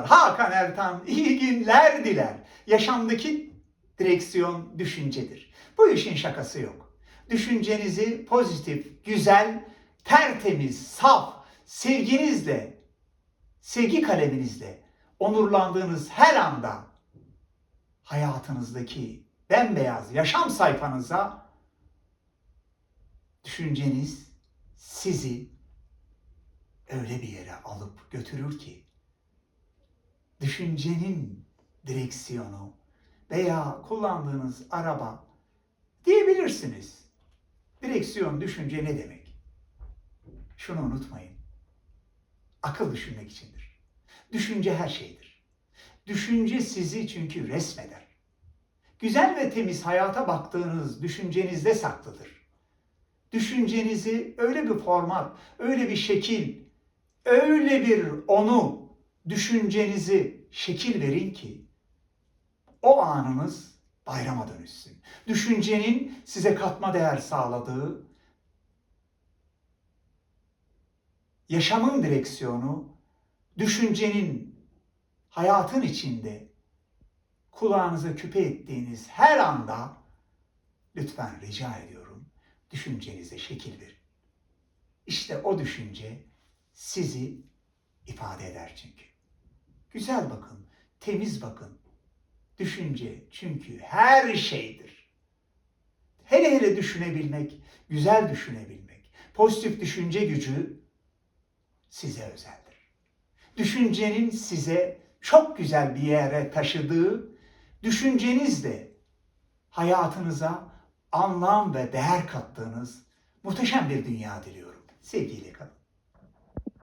Merhabalar, Hakan Ertan iyi günler diler. Yaşamdaki direksiyon düşüncedir. Bu işin şakası yok. Düşüncenizi pozitif, güzel, tertemiz, saf, sevginizle, sevgi kaleminizle onurlandığınız her anda hayatınızdaki bembeyaz yaşam sayfanıza düşünceniz sizi öyle bir yere alıp götürür ki düşüncenin direksiyonu veya kullandığınız araba diyebilirsiniz. Direksiyon düşünce ne demek? Şunu unutmayın. Akıl düşünmek içindir. Düşünce her şeydir. Düşünce sizi çünkü resmeder. Güzel ve temiz hayata baktığınız düşüncenizde saklıdır. Düşüncenizi öyle bir format, öyle bir şekil, öyle bir onu düşüncenizi şekil verin ki o anınız bayrama dönüşsün. Düşüncenin size katma değer sağladığı yaşamın direksiyonu, düşüncenin hayatın içinde kulağınıza küpe ettiğiniz her anda lütfen rica ediyorum düşüncenize şekil verin. İşte o düşünce sizi ifade eder çünkü. Güzel bakın, temiz bakın. Düşünce çünkü her şeydir. Hele hele düşünebilmek, güzel düşünebilmek, pozitif düşünce gücü size özeldir. Düşüncenin size çok güzel bir yere taşıdığı, düşüncenizle hayatınıza anlam ve değer kattığınız muhteşem bir dünya diliyorum. Sevgiyle kalın.